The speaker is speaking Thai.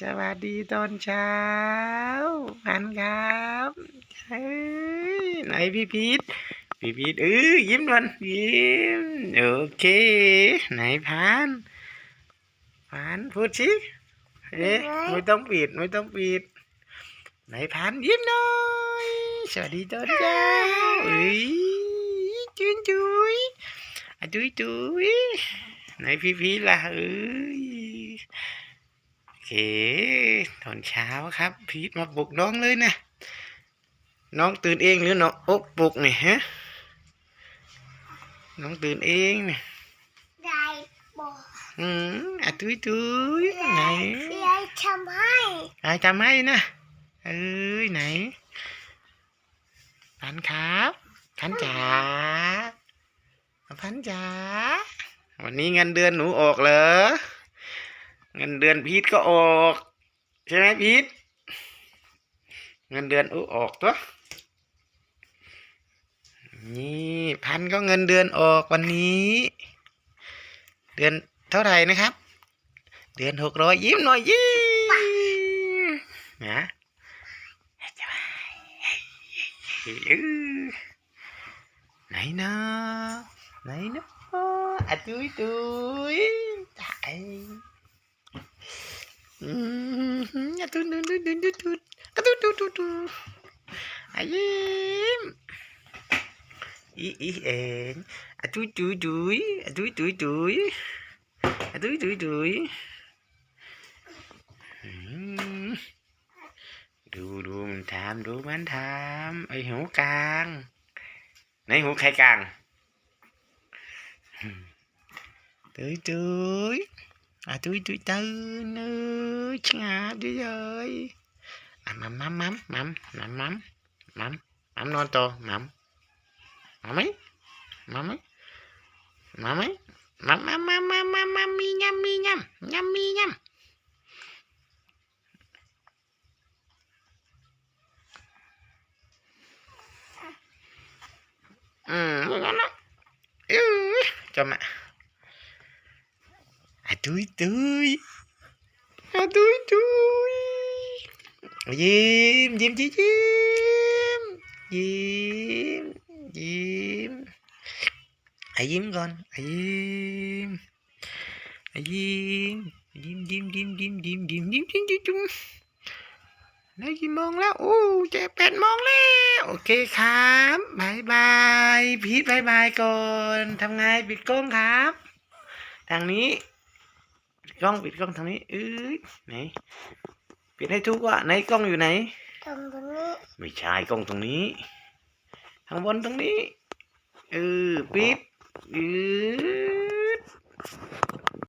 สวัสดีตอนเช้าพันครับเฮ้ยไหนพี่พีทพี่พีทเออยิ้มก่อนยิ้มโอเค ไหนพันพันพูดสิเอ๊ะไม่ต้องปิดไม่ต้องปิด ไหนพันยิ้มหน่อยสวัสดีตอนเช้าเอ้ยจุนจุยอะจุยจุยไหนพี่พีทล่ะเอ้ยโอ เคตอนเช้าครับ พีทมาปลุกน้องเลยนะ น้องตื่นเองหรือน้องอกปลุกนี่ฮะ น้องตื่นเองเนี่ยได้บอกอืมอะตุ้ยตุ้ยไหนยายทำให้อายจำให้นะเอ้ยไหนพันครับพันจ๋าพันจ๋าวันนี้เงินเดือนหนูออกเหรอ เงินเดือนพีทก็ออก ใช่ไหมพีทเงินเดือนอูออกตัวนี่พันก็เงินเดือนออกวันนี้ เดือนเท่าไหร่นะครับ เดือนหกร้อยยิ้มหน่อยยิ้มนะไหนนะไหนนะอะตุยตุยตาย Ayim. Iihen. Atui tui tui. Atui tui tui. Atui tui tui. Đu đu, mình tham, đu bánh tham. Ê, hổ càng. Nấy hổ khai càng. Tưới tưới à tôi tôi tư nữa chả tôi rồi à mắm mắm mắm mắm mắm mắm mắm mắm non to mắm mắm ấy mắm ấy mắm ấy mắm mắm mắm mắm mắm mắm mi nhâm mi nhâm nhâm mi nhâm ừ ngon lắm ừ cho mẹ à tươi tươi à tươi tươi diêm diêm chí diêm diêm diêm à diêm con à diêm à diêm diêm diêm diêm diêm diêm diêm diêm diêm diêm diêm ได้กี่โมงแล้วโอ้เจ็ดแปดโมงแล้วโอเคครับบายบายพีทบายบายก่อนทำไงปิดกล้องครับ ทางนี้ ปิดกล้องปิดกล้องทางนี้เอ้ยไหนปิดให้ทุกว่าไหนกล้องอยู่ไหนตรงนี้ไม่ใช่กล้องตรงนี้ข้างบนตรงนี้เออปิดเออ